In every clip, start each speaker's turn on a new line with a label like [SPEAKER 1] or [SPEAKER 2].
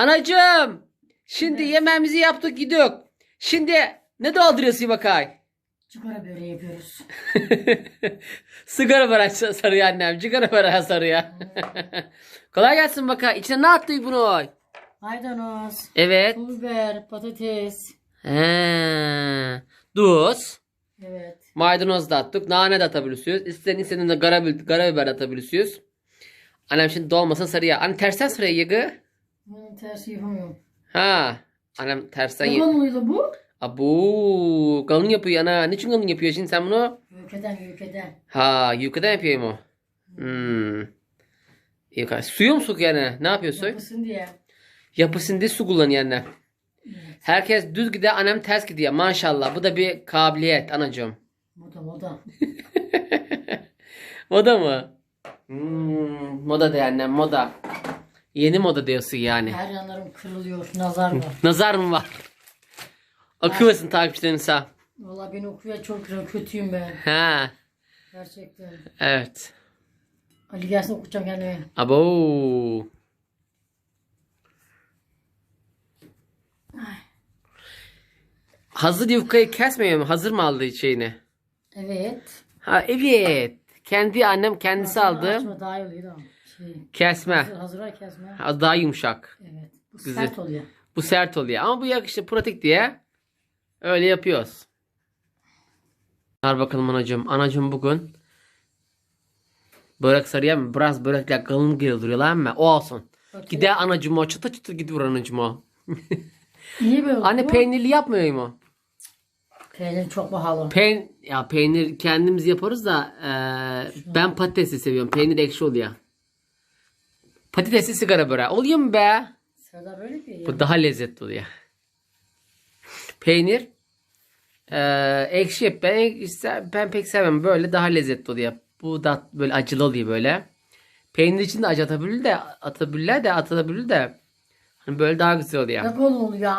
[SPEAKER 1] Anacığım. Şimdi yemeğimizi yaptık gidiyor. Şimdi ne dolduruyorsun bakay?
[SPEAKER 2] Çıkara böreği yapıyoruz.
[SPEAKER 1] Sigara bırak sarıyor annem. Sigara bırak sarıyor. Kolay gelsin bakay. İçine ne attık bunu?
[SPEAKER 2] Maydanoz,
[SPEAKER 1] Evet.
[SPEAKER 2] pul biber, patates.
[SPEAKER 1] He. Tuz.
[SPEAKER 2] Evet.
[SPEAKER 1] Maydanoz da attık. Nane de atabiliyorsunuz. İsteyen istediğin de karabiber, karabiber atabiliyorsunuz. Annem şimdi dolmasın sarıya. Anne tersten sarıya yıgı.
[SPEAKER 2] Bunun tersi yapamıyorum.
[SPEAKER 1] Ha. Annem tersten
[SPEAKER 2] Ne
[SPEAKER 1] yıgı.
[SPEAKER 2] konuluydu bu?
[SPEAKER 1] Abu. Kalın yapıyor ana. Niçin kalın yapıyor şimdi sen bunu?
[SPEAKER 2] Ülkeden ülkeden.
[SPEAKER 1] Ha yukarıdan yapıyor mu? Hmm. Yukarı. Suyu mu sok yani? Ne yapıyorsun?
[SPEAKER 2] Yapısın diye.
[SPEAKER 1] Yapısında su kullanıyor annem. Herkes düz gidiyor annem ters gidiyor. Maşallah. Bu da bir kabiliyet anacığım.
[SPEAKER 2] Moda moda.
[SPEAKER 1] Moda mı? Hmm, moda de annem moda. Yeni moda diyorsun yani.
[SPEAKER 2] Her yanlarım kırılıyor. Nazar var.
[SPEAKER 1] Nazar mı var? Akıvasın takipçilerin sağ.
[SPEAKER 2] Valla beni okuya çok kötüyüm ben.
[SPEAKER 1] Ha.
[SPEAKER 2] Gerçekten.
[SPEAKER 1] Evet.
[SPEAKER 2] Ali gelsin okuyacağım kendime.
[SPEAKER 1] Abo. Hazır yufkayı kesmiyor mu? Hazır mı aldı şeyini?
[SPEAKER 2] Evet.
[SPEAKER 1] Ha evet. Kendi annem kendisi aldı.
[SPEAKER 2] Açma daha iyi ama.
[SPEAKER 1] Kesme.
[SPEAKER 2] hazır, hazıra kesme.
[SPEAKER 1] Ha, Daha yumuşak.
[SPEAKER 2] Evet. Bu
[SPEAKER 1] Güzel.
[SPEAKER 2] sert oluyor.
[SPEAKER 1] Bu sert oluyor. Ama bu yakıştı pratik diye öyle yapıyoruz. Ver bakalım anacığım. Anacığım bugün börek sarıyor mu? Biraz börekler kalın gibi duruyorlar mı? O olsun.
[SPEAKER 2] Bakayım.
[SPEAKER 1] Gider anacığım o çıtır çıtır gidiyor anacığım o.
[SPEAKER 2] Niye böyle?
[SPEAKER 1] Anne peynirli yapmıyor mu?
[SPEAKER 2] Peynir çok pahalı.
[SPEAKER 1] Peyn ya peynir kendimiz yaparız da eee, ben patatesi seviyorum. Peynir ekşi oluyor. Patatesli sigara böreği. Oluyor mu be?
[SPEAKER 2] Sırada böyle bir
[SPEAKER 1] Bu daha lezzetli oluyor. Peynir eee, ekşi ben ekşi- ben pek sevmem. Böyle daha lezzetli oluyor. Bu da böyle acılı oluyor böyle. Peynir için de acı atabilir de atabilirler de atabilir de hani böyle daha güzel oluyor.
[SPEAKER 2] Ne konu oluyor?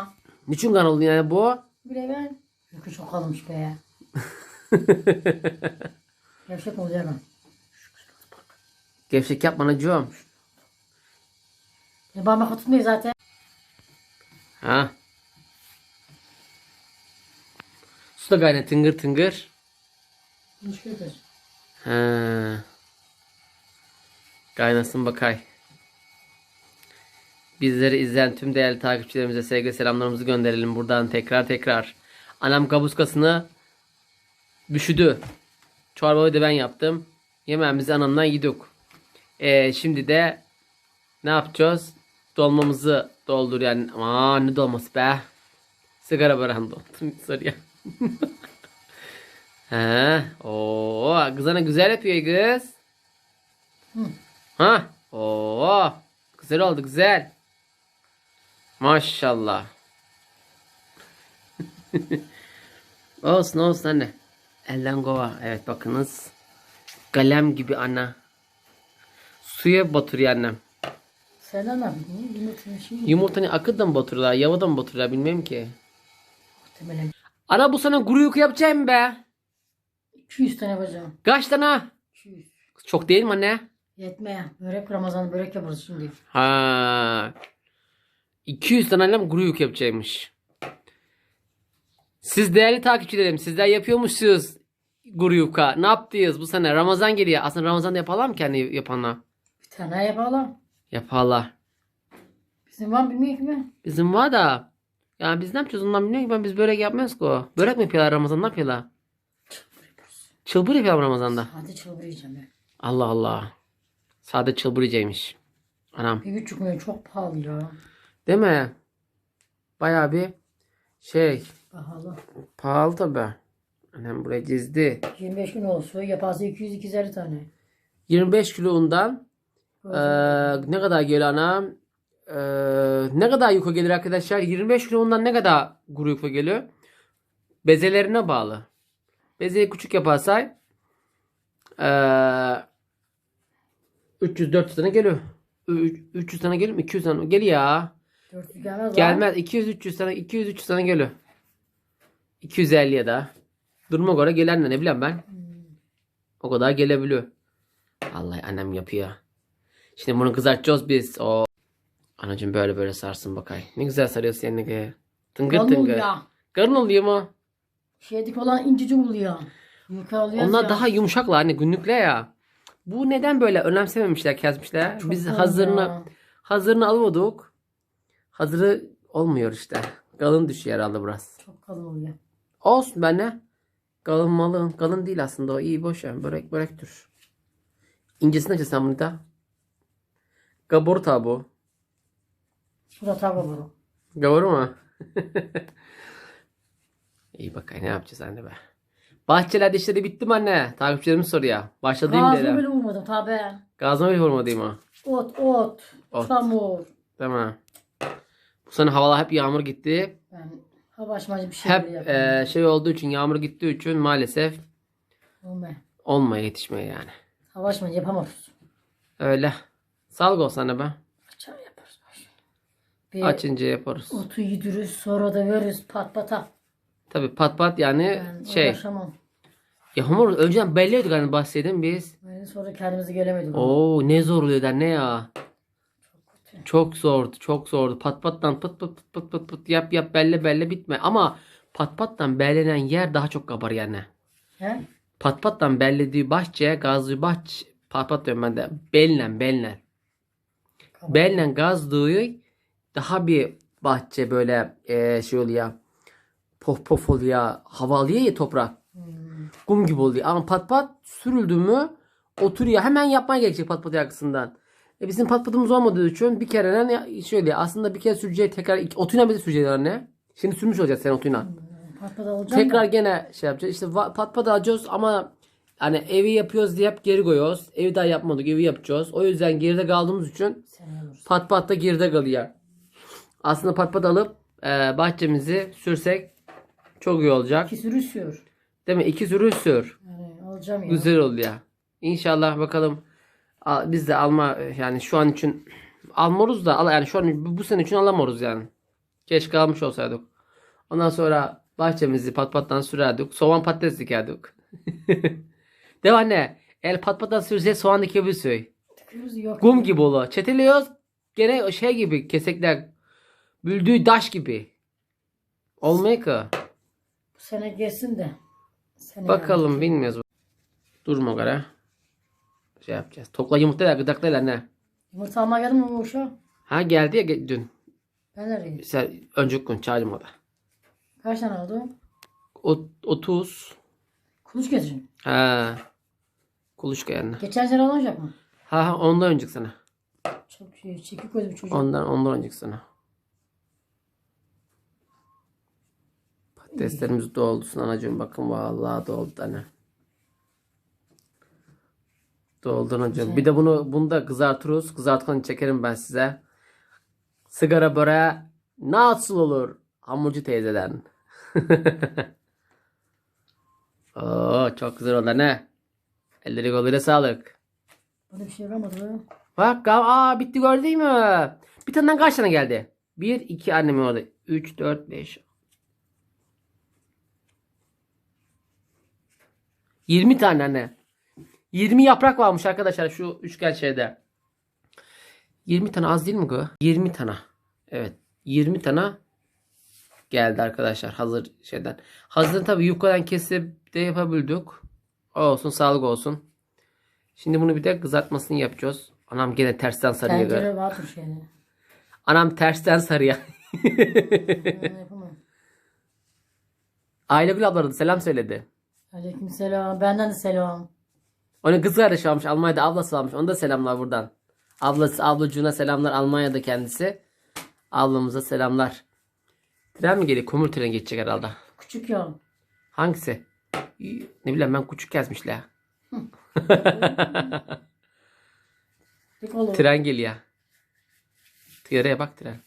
[SPEAKER 1] Niçin kan oluyor yani bu?
[SPEAKER 2] Bile ben. Yükü çok almış be. Gevşek ben.
[SPEAKER 1] Gevşek yapma anacığım.
[SPEAKER 2] E, parmak tutmuyor zaten.
[SPEAKER 1] Ha. Su da gayet tıngır tıngır.
[SPEAKER 2] Götür.
[SPEAKER 1] Ha. Kaynasın bakay. Bizleri izleyen tüm değerli takipçilerimize sevgi selamlarımızı gönderelim buradan tekrar tekrar. Anam kabuskasını büşüdü. Çorbayı da ben yaptım. Yemeğimizi anamdan yedik. Ee, şimdi de ne yapacağız? Dolmamızı doldur yani. Aa ne dolması be. Sigara bırakın doldum. Soruyor. He. Oo, kız ana güzel yapıyor kız. Ha? Oo. Güzel oldu güzel. Maşallah. olsun olsun anne. Elden kova. Evet bakınız. Kalem gibi ana. Suya batırıyor annem.
[SPEAKER 2] Ne yapıyorsun? Yumurtanın şeyi.
[SPEAKER 1] Yumurtanı akıdan mı batırıyorlar? Yavadan mı batırıyorlar bilmem ki.
[SPEAKER 2] Muhtemelen.
[SPEAKER 1] Ana bu sana kuru yük yapacağım be.
[SPEAKER 2] 200 tane yapacağım.
[SPEAKER 1] Kaç tane?
[SPEAKER 2] 200.
[SPEAKER 1] Çok değil mi anne?
[SPEAKER 2] Yetmeye. Börek Ramazan börek yaparız şimdi.
[SPEAKER 1] Ha. 200 tane annem kuru yük yapacakmış. Siz değerli takipçilerim sizler yapıyormuşsunuz kuru yufka. Ne yaptınız bu sene? Ramazan geliyor. Aslında Ramazan'da yapalım mı kendi yapanlar?
[SPEAKER 2] Bir tane yapalım.
[SPEAKER 1] Yaparlar.
[SPEAKER 2] Bizim var bilmiyor ki mi?
[SPEAKER 1] Bizim var da. Yani biz ne yapacağız ondan bilmiyorum ki ben biz börek yapmıyoruz ki o. Börek mi yapıyorlar Ramazan'da yapıyorlar? Çılbır yapıyorlar Ramazan'da.
[SPEAKER 2] Hadi çılbır yiyeceğim ben.
[SPEAKER 1] Allah Allah. Sade çılbır yiyecekmiş. Anam.
[SPEAKER 2] Bir buçuk milyon çok pahalı ya.
[SPEAKER 1] Değil mi? Bayağı bir şey
[SPEAKER 2] Pahalı.
[SPEAKER 1] pahalı tabi. Annem buraya dizdi.
[SPEAKER 2] 25 gün olsa yaparsa 200-250 tane.
[SPEAKER 1] 25 kilo undan eee, ne kadar geliyor anam? Eee, ne kadar yuka gelir arkadaşlar? 25 kilo undan ne kadar kuru yuka geliyor? Bezelerine bağlı. Bezeyi küçük yaparsan eee 300-400 tane geliyor. Ü- 300 tane geliyor mu? 200 tane geliyor ya.
[SPEAKER 2] 400 gelmez
[SPEAKER 1] Gelmez. 200-300 tane 200-300 tane geliyor. 250 ya da. Duruma göre gelen de ne bileyim ben. O kadar gelebiliyor. Vallahi annem yapıyor. Şimdi bunu kızartacağız biz. O Anacığım böyle böyle sarsın bakay. Ne güzel sarıyorsun yani. ki. Tıngır
[SPEAKER 2] Kalın
[SPEAKER 1] tıngır.
[SPEAKER 2] oluyor.
[SPEAKER 1] Karın oluyor mu?
[SPEAKER 2] Şeydik olan incecik oluyor. Yuka oluyor
[SPEAKER 1] Onlar
[SPEAKER 2] ya.
[SPEAKER 1] daha yumuşaklar hani günlükle ya. Bu neden böyle önemsememişler, kesmişler?
[SPEAKER 2] Çok
[SPEAKER 1] Biz hazırını
[SPEAKER 2] ya.
[SPEAKER 1] hazırını almadık. Hazırı olmuyor işte. Kalın düşüyor herhalde biraz.
[SPEAKER 2] Çok kalın oluyor.
[SPEAKER 1] Olsun ben ne? Kalın malın. Kalın değil aslında o. iyi boş ver. Börek börektür. İncesini açırsan bunu da. Gabor tabu.
[SPEAKER 2] Bu da tabi bu.
[SPEAKER 1] Gabor mu? İyi bakayım ne yapacağız anne be. Bahçelerde işleri bitti mi anne? Takipçilerimiz soruyor. Başladığım
[SPEAKER 2] Ağzını
[SPEAKER 1] dedi.
[SPEAKER 2] bile vurmadım tabi.
[SPEAKER 1] Gazma bile vurmadıyım ha.
[SPEAKER 2] Ot, ot,
[SPEAKER 1] Ot.
[SPEAKER 2] çamur.
[SPEAKER 1] Tamam. Bu sene havalar hep yağmur gitti.
[SPEAKER 2] Ben hava açmacı bir şey
[SPEAKER 1] Hep
[SPEAKER 2] bile
[SPEAKER 1] e, şey olduğu için yağmur gittiği için maalesef
[SPEAKER 2] Olmuyor.
[SPEAKER 1] olmaya yetişmeye yani.
[SPEAKER 2] Hava açmacı yapamıyoruz.
[SPEAKER 1] Öyle. Sağlık olsun anne be.
[SPEAKER 2] Açar yaparız. Bir
[SPEAKER 1] Açınca yaparız.
[SPEAKER 2] otu yediririz sonra da veririz pat pata.
[SPEAKER 1] Tabi pat pat yani
[SPEAKER 2] Ben
[SPEAKER 1] şey.
[SPEAKER 2] uğraşamam.
[SPEAKER 1] Ya hamur önceden belliyorduk hani bahsedin biz.
[SPEAKER 2] Ben sonra kendimizi gelemedik.
[SPEAKER 1] Oo ne zor oluyor der ne ya.
[SPEAKER 2] kötü.
[SPEAKER 1] Çok zordu çok zordu. Pat pattan pıt pıt pıt pıt pıt pıt yap yap belle belle bitme. Ama pat pattan bellenen yer daha çok kabar yani.
[SPEAKER 2] He?
[SPEAKER 1] Pat pattan bellediği bahçe gazlı bahçe pat pat diyorum ben de bellen bellen.
[SPEAKER 2] Kabar.
[SPEAKER 1] Bellen gazlığı daha bir bahçe böyle e, şey oluyor. Pof pof oluyor. Hava alıyor ya toprak.
[SPEAKER 2] Hmm.
[SPEAKER 1] Kum gibi oluyor. Ama pat pat sürüldü mü oturuyor. Hemen yapmaya gerekecek pat pat yakısından. E bizim pat patımız olmadığı için bir kere ne şöyle aslında bir kere süreceği tekrar otuyla bir de süreceğiz anne. Şimdi sürmüş olacağız sen otuyla.
[SPEAKER 2] Pat pata olacağım
[SPEAKER 1] Tekrar
[SPEAKER 2] da.
[SPEAKER 1] gene şey yapacağız. İşte pat pat alacağız ama hani evi yapıyoruz diye hep geri koyuyoruz. Evi daha yapmadık evi yapacağız. O yüzden geride kaldığımız için pat pat da geride kalıyor. Aslında pat pat alıp e, bahçemizi sürsek çok iyi olacak.
[SPEAKER 2] İki sürü sür.
[SPEAKER 1] Değil mi? İki sürü sür.
[SPEAKER 2] Yani alacağım ya.
[SPEAKER 1] Güzel oluyor. İnşallah bakalım biz de alma yani şu an için almıyoruz da yani şu an bu- sene için alamıyoruz yani. Keşke almış olsaydık. Ondan sonra bahçemizi pat pattan sürerdik. Soğan patates dikerdik. Mi anne? El pat pattan sürse soğan dikebiliriz.
[SPEAKER 2] Tıkıyoruz yok.
[SPEAKER 1] Kum gibi olur. Çeteliyoruz. Gene şey gibi kesekler. Büldüğü taş gibi. Olmuyor ki.
[SPEAKER 2] Bu sene gelsin de. Seneye
[SPEAKER 1] Bakalım
[SPEAKER 2] alacağım.
[SPEAKER 1] bilmiyoruz. Durma göre. Şey yapacağız. Topla yumurtayla gıdaklayla ne?
[SPEAKER 2] Yumurta almaya geldin mi uşağı?
[SPEAKER 1] Ha geldi ya ge- dün.
[SPEAKER 2] Ben nereye?
[SPEAKER 1] Sen önceki gün çağırdım o da.
[SPEAKER 2] Kaç tane aldı?
[SPEAKER 1] O, 30.
[SPEAKER 2] Kuluç getirin.
[SPEAKER 1] Ha. Kuluçka yani.
[SPEAKER 2] Geçen sene alacak mı?
[SPEAKER 1] Ha ha ondan önceki sene.
[SPEAKER 2] Çok şey, çekik gözü bir çocuk.
[SPEAKER 1] Ondan ondan önceki sene. Patateslerimiz doldu anacığım bakın vallahi doldu anne. Doldu anacığım. Bir de bunu bunu da kızartırız. Kızartırken çekerim ben size. Sigara böreği nasıl olur? Hamurcu teyzeden. Oo, çok güzel oldu ne? Elleri koluyla sağlık.
[SPEAKER 2] Bana bir şey be.
[SPEAKER 1] Bak aa bitti gördün mü? Bir taneden kaç tane geldi? 1, 2 annemin orada. 3, 4, 5. 20 tane anne. 20 yaprak varmış arkadaşlar şu üçgen şeyde. 20 tane az değil mi bu? 20 tane. Evet. 20 tane geldi arkadaşlar hazır şeyden. Hazır tabii yukarıdan kesip de yapabildik. Olsun sağlık olsun. Şimdi bunu bir de kızartmasını yapacağız. Anam gene tersten galiba.
[SPEAKER 2] Tencere vardır şeyde.
[SPEAKER 1] Anam tersten sarıyor.
[SPEAKER 2] Ben yapamam.
[SPEAKER 1] Ailegül abla aradı selam söyledi.
[SPEAKER 2] Aleyküm selam. Benden de selam.
[SPEAKER 1] Onun kız kardeşi almış Almanya'da ablası almış. Ona da selamlar buradan. Ablası ablacığına selamlar Almanya'da kendisi. Ablamıza selamlar. Tren mi geliyor? Kumur treni geçecek herhalde.
[SPEAKER 2] Küçük ya.
[SPEAKER 1] Hangisi? Ne bileyim ben küçük yazmışlar. Tren geliyor. Tiyaraya bak tren.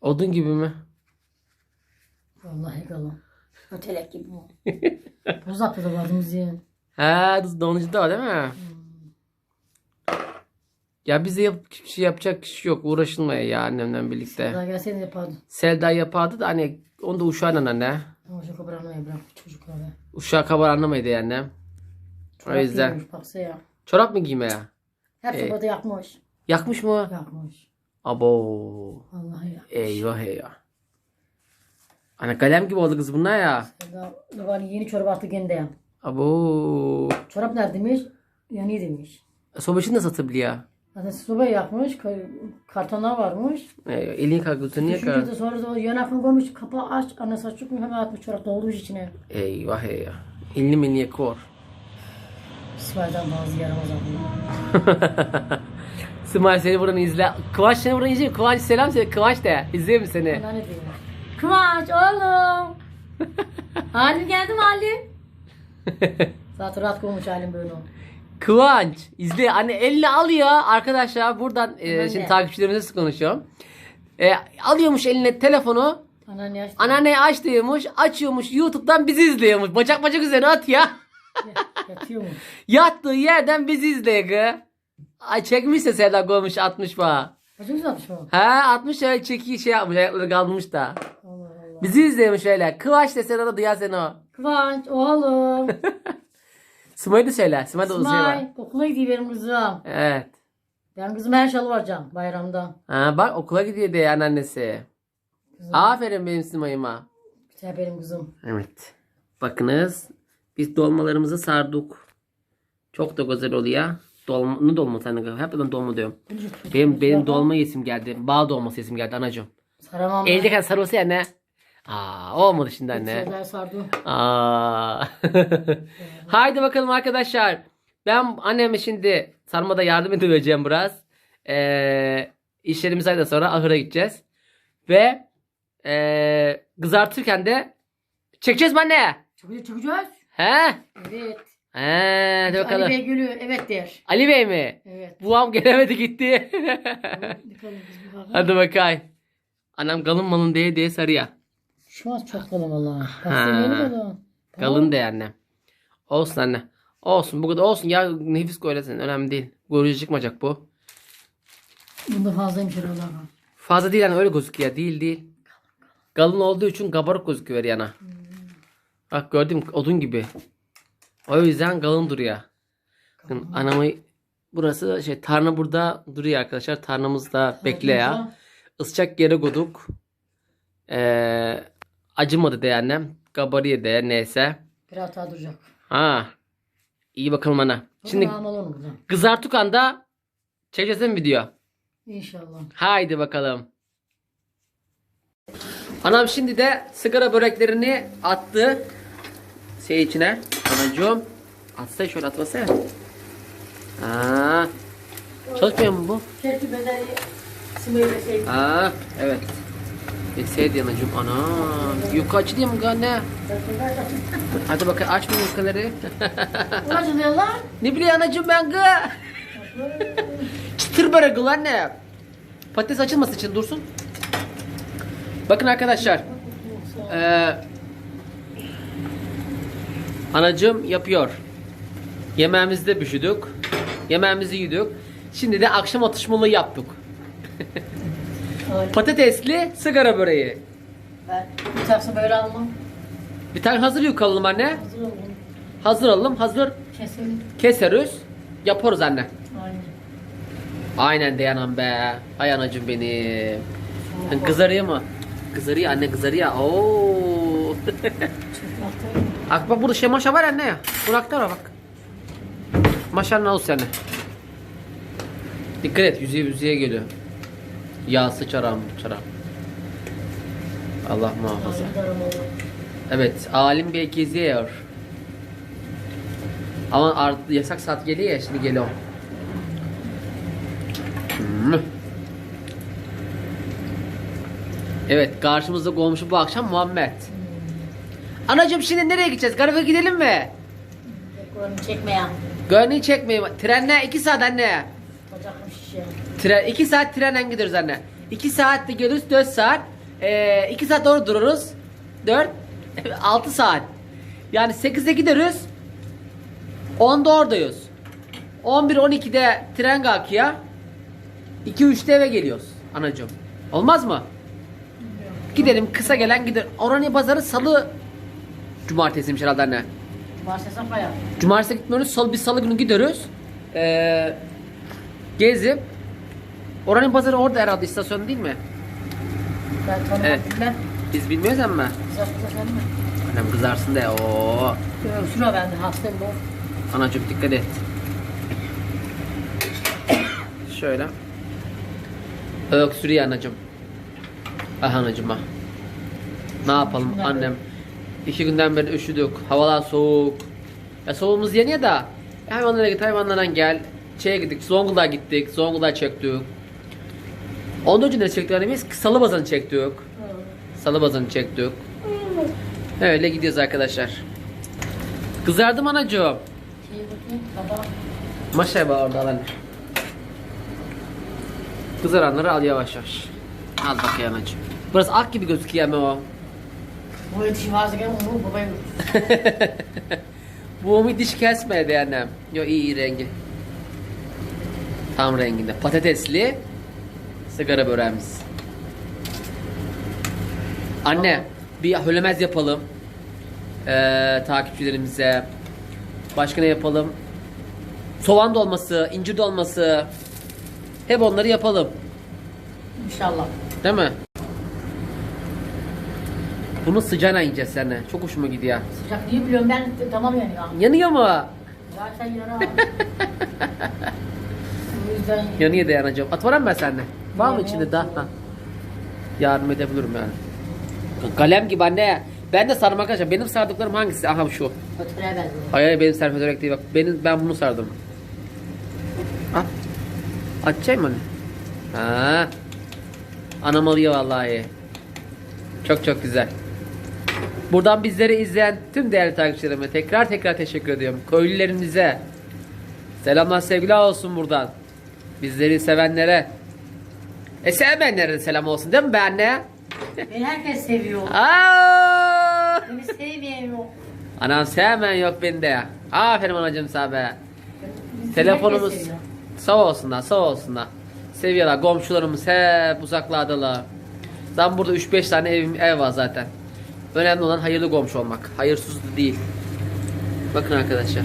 [SPEAKER 1] Odun gibi mi?
[SPEAKER 2] Vallahi kalan. Ötelek gibi bu. Buz attı da vardığımız yer.
[SPEAKER 1] He donucu da var değil mi? Ya bize yap şey yapacak kişi yok. Uğraşılmaya ya annemle birlikte.
[SPEAKER 2] Daha gelseydi yapardım.
[SPEAKER 1] Selda yapardı da hani onu da uşağıyla anne.
[SPEAKER 2] Bırakmayı bırak çocukları.
[SPEAKER 1] Uşağı kabar anlamaydı yani.
[SPEAKER 2] Çorap
[SPEAKER 1] yüzden.
[SPEAKER 2] giymiş, Baksa ya.
[SPEAKER 1] Çorap mı giymeye?
[SPEAKER 2] Hep
[SPEAKER 1] Ee,
[SPEAKER 2] sobada yakmış.
[SPEAKER 1] Yakmış mı?
[SPEAKER 2] Yakmış.
[SPEAKER 1] Abo.
[SPEAKER 2] Vallahi ya.
[SPEAKER 1] Eyvah eyvah. Ana kalem gibi oldu kız bunlar ya.
[SPEAKER 2] Babanın yeni çorap attı gene ya.
[SPEAKER 1] Abo.
[SPEAKER 2] Çorap neredeymiş? Yani demiş.
[SPEAKER 1] Sobasını da satabiliyor.
[SPEAKER 2] Zaten sobayı yakmış. ka- Kartonlar varmış.
[SPEAKER 1] Eyvah. Elini kalkıyorsun niye
[SPEAKER 2] Düşünce
[SPEAKER 1] kar?
[SPEAKER 2] de sonra da yanakını koymuş. Kapağı aç. Anası açık mı? Hemen atmış çorap doldurmuş içine.
[SPEAKER 1] Eyvah eyvah. Elini milliye kor.
[SPEAKER 2] İsmail'den bazı yaramaz abla.
[SPEAKER 1] Simay seni buradan izle. Kıvanç seni buradan izliyor. Kıvanç selam söyle. Kıvanç de. İzliyor mu seni?
[SPEAKER 2] Ana ne diyor? Kıvanç oğlum. Halim geldi mi Halim? Zaten rahat olmuş Halim böyle.
[SPEAKER 1] Kıvanç izle. Anne elini alıyor. Arkadaşlar buradan e, şimdi takipçilerimizle konuşuyorum. E, alıyormuş eline telefonu.
[SPEAKER 2] Anneanne.
[SPEAKER 1] Anneanne aç diyormuş. Açıyormuş. YouTube'dan bizi izliyormuş. Bacak bacak üzerine at ya.
[SPEAKER 2] Yatıyor mu?
[SPEAKER 1] Yattığı yerden bizi izliyor kız. Ay çekmişse Seda koymuş atmış falan.
[SPEAKER 2] Bacım mı atmış mı?
[SPEAKER 1] Ha atmış öyle çeki şey yapmış ayakları kalmış da.
[SPEAKER 2] Allah Allah.
[SPEAKER 1] Bizi izliyormuş öyle. Kıvanç desen o da duyar seni o.
[SPEAKER 2] Kıvanç oğlum.
[SPEAKER 1] Sımayı da söyle. Sımayı da uzuyor.
[SPEAKER 2] İsmail okula gidiyor benim kızım.
[SPEAKER 1] Evet.
[SPEAKER 2] Benim kızım her şalı varacağım bayramda.
[SPEAKER 1] Ha bak okula gidiyor diye anneannesi.
[SPEAKER 2] Kızım.
[SPEAKER 1] Aferin benim Sımay'ıma.
[SPEAKER 2] Güzel benim kızım.
[SPEAKER 1] Evet. Bakınız biz dolmalarımızı sardık. Çok da güzel oluyor. Dolma, ne dolma sen de? Hepten dolma diyorum. Benim benim dolma yesim geldi. Bağ dolması yesim geldi anacığım.
[SPEAKER 2] Saramam.
[SPEAKER 1] Elde kan sarılsa ya ne? Aa olmadı şimdi anne.
[SPEAKER 2] Şeyler sardı.
[SPEAKER 1] Aa. Haydi bakalım arkadaşlar. Ben anneme şimdi sarmada yardım edeceğim biraz. Ee, işlerimiz ayda sonra ahıra gideceğiz. Ve ee, kızartırken de çekeceğiz mi anne?
[SPEAKER 2] Çıkacağız çıkacağız.
[SPEAKER 1] He?
[SPEAKER 2] Evet.
[SPEAKER 1] He, hadi bakalım.
[SPEAKER 2] Ali
[SPEAKER 1] Ali Bey.
[SPEAKER 2] Bey gülüyor. Evet der.
[SPEAKER 1] mi?
[SPEAKER 2] Evet.
[SPEAKER 1] Buam gelemedi gitti. Hadi bakayım. Anam kalın malın diye diye sarıyor.
[SPEAKER 2] Şu an çok kalın valla. Kalın.
[SPEAKER 1] Kalın de anne. Olsun anne. Olsun bu kadar olsun ya nefis koylasın önemli değil. Görücü çıkmayacak bu.
[SPEAKER 2] Bunda fazlaymış herhalde.
[SPEAKER 1] Fazla değil yani öyle gözüküyor değil değil. Kalın olduğu için kabarık gözüküyor yana. Bak gördüm odun gibi. O yüzden kalın duruyor. Bakın anamı burası şey tarna burada duruyor arkadaşlar. Tarnamız da bekle ya. Isıcak yere koyduk. Ee, acımadı de annem. Kabarıyor de neyse.
[SPEAKER 2] Biraz daha duracak.
[SPEAKER 1] Ha. İyi bakalım ana. Şimdi kızartık anda çekeceğiz mi video?
[SPEAKER 2] İnşallah.
[SPEAKER 1] Haydi bakalım. Anam şimdi de sigara böreklerini attı. Şey içine. Anacığım. Atsa şöyle atmasa. Aa. Çalışmıyor mu bu?
[SPEAKER 2] Şerki bedeli Sümeyye şey.
[SPEAKER 1] Aa, evet. Etseydi anacığım. Ana. Yuka açayım mı anne? Hadi bakalım aç bu yukaları.
[SPEAKER 2] Ulaşın diyorlar.
[SPEAKER 1] ne bileyim anacığım ben gı. Çıtır börek ulan ne? Patates açılması için dursun. Bakın arkadaşlar. Ee, anacığım yapıyor. Yemeğimizi de pişirdik. Yemeğimizi yedik. Şimdi de akşam atışmalı yaptık. Patatesli sigara böreği.
[SPEAKER 2] Ben bir taksı böyle almam.
[SPEAKER 1] Bir tane hazır yukalım anne.
[SPEAKER 2] Hazır olun.
[SPEAKER 1] Hazır alalım. Hazır
[SPEAKER 2] Kesin.
[SPEAKER 1] keseriz. Yaparız anne.
[SPEAKER 2] Aynen.
[SPEAKER 1] Aynen de anam be. Ay anacım benim. Hani kızarıyor mu? Kızarıyor anne kızarıyor. Oo. bak bak burada şey maşa var anne ya. Bunu aktar bak. Maşanın olsun anne. Dikkat et yüzeye yüzeye geliyor. Yağ sıçaram sıçaram. Allah muhafaza. Evet alim bey geziyor. Ama artık yasak saat geliyor ya şimdi geliyor. Evet karşımızda komşu bu akşam Muhammed. Anacığım şimdi nereye gideceğiz? Garibe gidelim mi?
[SPEAKER 2] Kur'an'ı çekmeyen.
[SPEAKER 1] Gönlünü çekmeyeyim. Trenle 2 saat anne.
[SPEAKER 2] Bacakım şişiyor.
[SPEAKER 1] Tren 2 saat trenle gidiyoruz anne. 2 saatte geliriz 4 saat. 2 saat orada dururuz. 4 6 saat. Yani 8'de gideriz. 10'da oradayız. 11 12'de tren kalkıyor. 2 3'te eve geliyoruz anacığım. Olmaz mı? Gidelim kısa gelen gider. Oraniye pazarı salı Cumartesiymiş herhalde anne.
[SPEAKER 2] Başlasam bayağı.
[SPEAKER 1] Cumartesi gitmiyoruz. Salı, biz salı günü gidiyoruz. Ee, gezip Oranın pazarı orada herhalde istasyon değil mi?
[SPEAKER 2] Ben
[SPEAKER 1] Evet.
[SPEAKER 2] bilmem.
[SPEAKER 1] Biz bilmiyoruz ama.
[SPEAKER 2] Güzel güzel mi?
[SPEAKER 1] Annem kızarsın de. Oo.
[SPEAKER 2] Öksürüyor bende hastayım bu.
[SPEAKER 1] Anacığım dikkat et. Şöyle. Öksürüyor anacığım. Ah anacığım ah. Ne yapalım
[SPEAKER 2] Günden
[SPEAKER 1] annem. İki günden beri üşüdük. Havalar soğuk. Ya soğuğumuz yeniyor da. Hayvanlara git hayvanlardan gel. Şeye gittik. Zonguldak'a gittik. Zonguldak'a çektik. Ondan önce ne çektik biz? Salı bazanı çektik. Salı bazanı çektik. Öyle gidiyoruz arkadaşlar. Kızardım anacığım.
[SPEAKER 2] Şey.
[SPEAKER 1] Maşallah orada al anne. Kızaranları al yavaş yavaş. Al bakayım anacığım. Burası ak gibi gözüküyor ama o.
[SPEAKER 2] Bu yetişim varsa onu babaya
[SPEAKER 1] Bu umi diş kesmedi annem. Yo iyi iyi rengi. Tam renginde. Patatesli sigara böreğimiz. Anne bir hölemez yapalım. Ee, takipçilerimize. Başka ne yapalım? Soğan dolması, incir dolması. Hep onları yapalım.
[SPEAKER 2] İnşallah.
[SPEAKER 1] Değil mi? Bunu sıcağına yiyeceğiz seninle. Çok hoşuma gidiyor.
[SPEAKER 2] Sıcak niye biliyorum ben tamam yani ya.
[SPEAKER 1] Yanıyor mu?
[SPEAKER 2] Zaten yanar. o yüzden
[SPEAKER 1] Yanıyor da yanacağım. At var mı ben seninle? Var mı içinde daha? Ha. Yardım edebilirim yani. Kalem gibi anne. Ben de sarmak açacağım. Benim sardıklarım hangisi? Aha şu. Hayır hayır benim sarım özellik değil bak. Benim, ben bunu sardım. Al. Açacağım mı? Ha. Anam alıyor vallahi. Çok çok güzel. Buradan bizleri izleyen tüm değerli takipçilerime tekrar tekrar teşekkür ediyorum. Köylülerimize selamlar sevgiler olsun buradan. Bizleri sevenlere. E sevmeyenlere de selam olsun değil mi be anne?
[SPEAKER 2] Beni herkes seviyor.
[SPEAKER 1] Aa!
[SPEAKER 2] Beni sevmeyen yok.
[SPEAKER 1] Anam sevmeyen yok bende. Aferin anacığım sana be.
[SPEAKER 2] Bizi
[SPEAKER 1] Telefonumuz
[SPEAKER 2] herkes seviyor.
[SPEAKER 1] sağ olsunlar sağ olsunlar. Seviyorlar komşularımız hep uzaklardalar. Zaten burada 3-5 tane ev, ev var zaten. Önemli olan hayırlı komşu olmak. Hayırsız değil. Bakın arkadaşlar.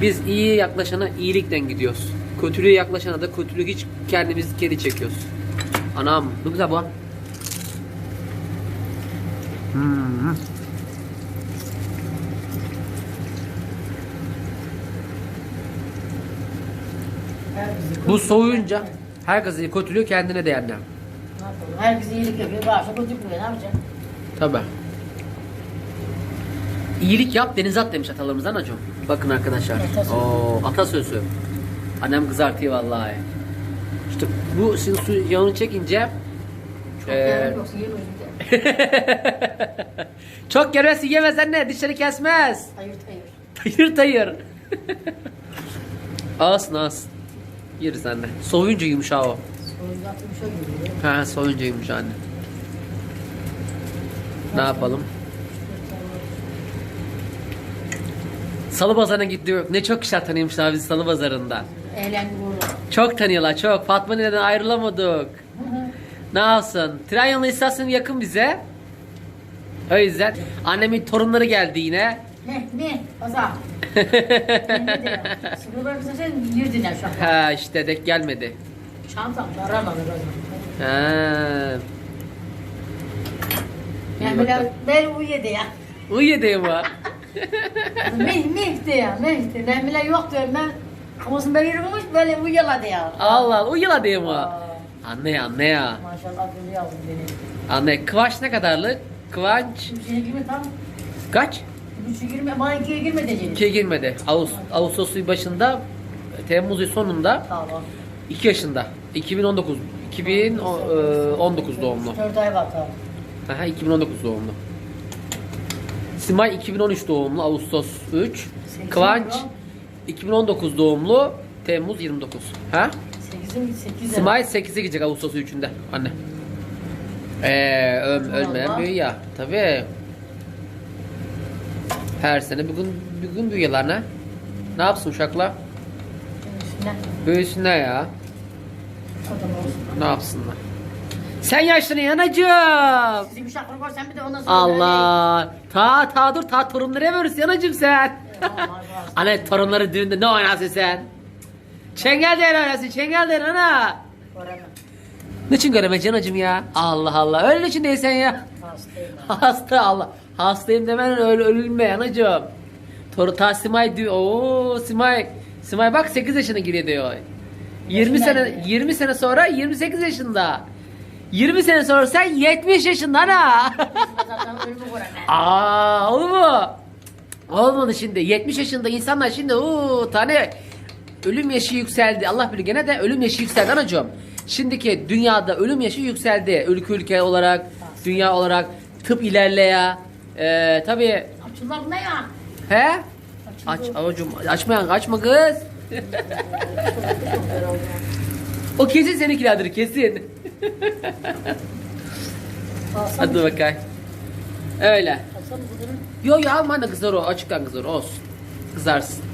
[SPEAKER 1] Biz iyi yaklaşana iyilikten gidiyoruz. Kötülüğe yaklaşana da kötülüğü hiç kendimiz geri çekiyoruz. Anam ne güzel bu. Hmm. Bu soğuyunca herkesin kötülüğü kendine
[SPEAKER 2] yapalım? Herkes iyilik yapıyor. Bağışla kötülük yapıyor. Ne yapacak?
[SPEAKER 1] Tabi. İyilik yap denize at demiş atalarımızdan acım. Bakın arkadaşlar.
[SPEAKER 2] Atasözü.
[SPEAKER 1] Oo, atasözü. Annem kızartıyor vallahi. İşte bu şimdi su yağını çekince
[SPEAKER 2] Çok
[SPEAKER 1] Ee, çok gelmesi yemez anne dişleri kesmez.
[SPEAKER 2] Hayır hayır.
[SPEAKER 1] Tayır tayır. Alsın alsın. Yeriz anne. Soğuyunca yumuşak o.
[SPEAKER 2] Zaten bir şey.
[SPEAKER 1] Ha soğuyunca yumuşak anne. Ne yapalım? Salı pazarına gittik. Ne çok kişi tanıyormuşlar bizi salı pazarında. Çok tanıyorlar çok. Fatma neden ayrılamadık. Ne yapsın? Tren yolu istasyonu yakın bize. O yüzden annemin torunları geldi yine.
[SPEAKER 2] Ne ne? Şimdi böyle kısa sen girdin şu an.
[SPEAKER 1] ha işte dek gelmedi.
[SPEAKER 2] Çantam aramadı böyle.
[SPEAKER 1] Ha.
[SPEAKER 2] Yani böyle ben uyuyordu ya.
[SPEAKER 1] Uyuyor mu?
[SPEAKER 2] Meh meh de ya meh de. Ben bile yok diyorum ben. Kafasını böyle yürümüş böyle uyuyorlardı ya.
[SPEAKER 1] Allah Allah mi?
[SPEAKER 2] Aa,
[SPEAKER 1] Anne ya anne ya.
[SPEAKER 2] Maşallah böyle yazdım beni.
[SPEAKER 1] Anne Kıvanç ne kadarlık? Kıvanç
[SPEAKER 2] Şimdi şeye girme tam.
[SPEAKER 1] kaç?
[SPEAKER 2] Üçü girme, bana ikiye girme diyeceğim.
[SPEAKER 1] İkiye girmedi. Ağustos, Ağustos'un başında Temmuz'un sonunda
[SPEAKER 2] Tamam.
[SPEAKER 1] 2 yaşında. 2019 2019 doğumlu.
[SPEAKER 2] Dört ay var tamam.
[SPEAKER 1] Aha 2019 doğumlu. Simay 2013 doğumlu Ağustos 3.
[SPEAKER 2] Sekiz
[SPEAKER 1] Kıvanç 2019 doğumlu Temmuz 29. Ha?
[SPEAKER 2] Sekizin sekiz.
[SPEAKER 1] Simay 8'e gidecek Ağustos 3'ünde anne. Eee öl, ölmeyen büyüyor ya. Tabii. Her sene bir gün, bir gün büyüyorlar ne? Ne yapsın uşaklar?
[SPEAKER 2] Üstüne
[SPEAKER 1] Büyüsünler ya. Ne yapsınlar? Sen yaşlanıyorsun anacığım.
[SPEAKER 2] Bizim uşakları görsen bir de ondan sonra
[SPEAKER 1] Allah. Ta ta dur ta torunlara verirsin anacığım sen. Ana torunları düğünde ne oynasın sen? Çengel değer oynasın çengel değer ana.
[SPEAKER 2] Göremem.
[SPEAKER 1] Niçin göremeyeceksin anacığım ya? Allah Allah öyle için değilsen ya.
[SPEAKER 2] Hastayım.
[SPEAKER 1] Hasta Allah. Hastayım demen öyle ölülme anacığım. Toru ta Simay diyor. Oo Simay. Simay bak 8 yaşına giriyor diyor. 20
[SPEAKER 2] Yaşına
[SPEAKER 1] sene
[SPEAKER 2] giriyor.
[SPEAKER 1] 20 sene sonra 28 yaşında. 20 sene sonra sen 70 yaşında ana.
[SPEAKER 2] Zaten ölümü göremem.
[SPEAKER 1] Aa olur mu? Olmadı şimdi. 70 yaşında insanlar şimdi o tane ölüm yaşı yükseldi. Allah bilir gene de ölüm yaşı yükseldi anacığım. Şimdiki dünyada ölüm yaşı yükseldi. Ülke ülke olarak, dünya olarak tıp ilerleye. Ee, tabii
[SPEAKER 2] Açıllar bu ne ya?
[SPEAKER 1] he? Aç avcum açmayan kaçma kız. o kesin seninkilerdir kesin. Hadi bakayım. Öyle.
[SPEAKER 2] Alsam kızının.
[SPEAKER 1] Yo yo aman da kızar o açıktan kızar olsun. Kızarsın.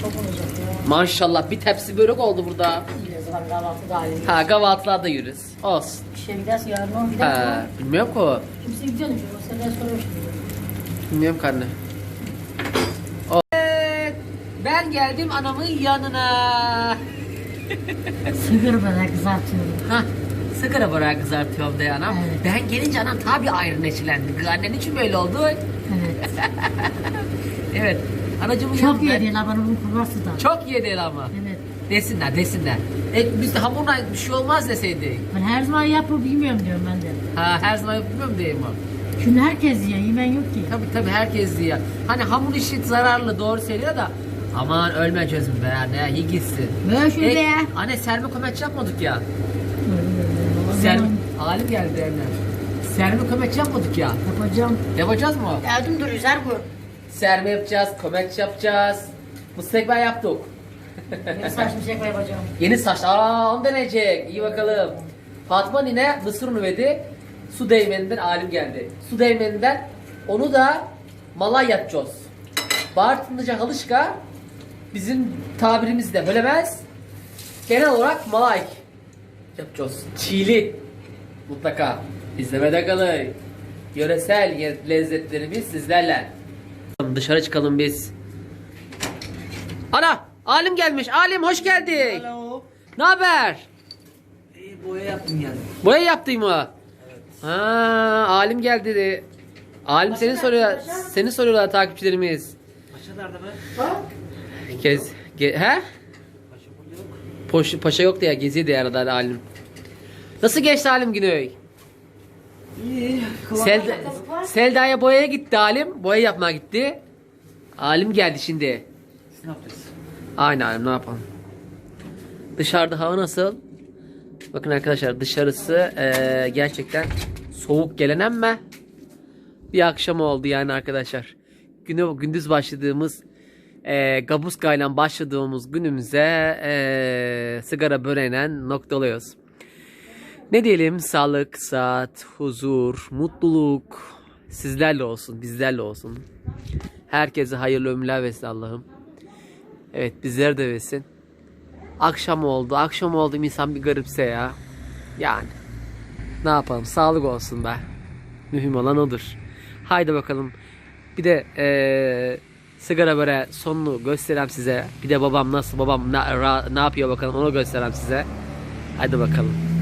[SPEAKER 2] Çok olacak ya.
[SPEAKER 1] Maşallah bir tepsi börek oldu burada.
[SPEAKER 2] İyi zaman kahvaltı da.
[SPEAKER 1] Ha kahvaltılarda yürüz. Olsun.
[SPEAKER 2] İşe gidersin yarın o gider.
[SPEAKER 1] Ha bilmiyorum ki o.
[SPEAKER 2] Kimse gidiyor mu? O senden şimdi.
[SPEAKER 1] Bilmiyorum ki anne. O- Evet. Ben geldim anamın yanına.
[SPEAKER 2] Sigara böyle kızartıyorum.
[SPEAKER 1] Hah. Sigara böreği kızartıyorum de anam.
[SPEAKER 2] Evet.
[SPEAKER 1] Ben gelince anam tabi ayrı neşelendi. Annen için böyle oldu.
[SPEAKER 2] Evet.
[SPEAKER 1] Evet. Anacığımın
[SPEAKER 2] Çok iyi değil bana bunun kurması da.
[SPEAKER 1] Çok iyi değil ama.
[SPEAKER 2] Evet.
[SPEAKER 1] Desinler desinler. E, biz de hamurla bir şey olmaz deseydik.
[SPEAKER 2] Ben her zaman yapıp bilmiyorum diyorum ben de.
[SPEAKER 1] Ha her zaman yapmıyorum diyeyim o.
[SPEAKER 2] Şimdi herkes yiyor, yemen yok ki.
[SPEAKER 1] Tabii tabii herkes diyor. Hani hamur işi zararlı doğru söylüyor da aman ölmeyeceğiz mi be ne iyi gitsin.
[SPEAKER 2] Böyle şöyle
[SPEAKER 1] E, anne serme komeç yapmadık ya.
[SPEAKER 2] O
[SPEAKER 1] Ser,
[SPEAKER 2] zaman
[SPEAKER 1] alim geldi evine. Serme komeç yapmadık ya.
[SPEAKER 2] Yapacağım.
[SPEAKER 1] Yapacağız mı?
[SPEAKER 2] Geldim dur yüzer bu.
[SPEAKER 1] Serme yapacağız, komeç yapacağız. Mıstık ben yaptık.
[SPEAKER 2] Ben saç şey yapacağım.
[SPEAKER 1] Yeni saç. Aa onu deneyecek. İyi bakalım. Fatma nine mısır unu verdi. Su değmeninden alim geldi. Su değmeninden onu da malay yapacağız. Bartınlıca halışka bizim tabirimizde bölemez. Genel olarak malay yapacağız. Çiğli. Mutlaka. İzlemede kalın. Yöresel lezzetlerimiz sizlerle. Dışarı çıkalım biz. Ana! Alim gelmiş. Alim hoş geldin.
[SPEAKER 3] Alo.
[SPEAKER 1] Ne haber?
[SPEAKER 3] İyi boya yaptım yani.
[SPEAKER 1] Boya yaptın mı? Ha, alim geldi dedi. Alim seni soruyor. Seni soruyorlar takipçilerimiz.
[SPEAKER 3] Paşa nerede be?
[SPEAKER 1] Gez, ge, he? Poş, paşa yok diye geziyor diye arada alim. Nasıl geçti alim günü?
[SPEAKER 3] İyi.
[SPEAKER 1] Selda, Selda'ya boyaya gitti alim. Boya yapmaya gitti. Alim geldi şimdi.
[SPEAKER 3] Ne yapacağız?
[SPEAKER 1] Aynen alim ne yapalım. Dışarıda hava nasıl? Bakın arkadaşlar dışarısı eee, gerçekten soğuk gelen ama bir akşam oldu yani arkadaşlar. Günü, gündüz başladığımız eee Gabuska ile başladığımız günümüze eee, sigara böreğiyle noktalıyoruz. Ne diyelim sağlık, saat, huzur, mutluluk sizlerle olsun, bizlerle olsun. Herkese hayırlı ömürler versin Allah'ım. Evet bizler de versin. Akşam oldu. Akşam oldu insan bir garipse ya. Yani. Ne yapalım? Sağlık olsun be. Mühim olan odur. Haydi bakalım. Bir de eee sigara böyle sonunu göstereyim size. Bir de babam nasıl babam ne, ne yapıyor bakalım onu göstereyim size. Haydi bakalım.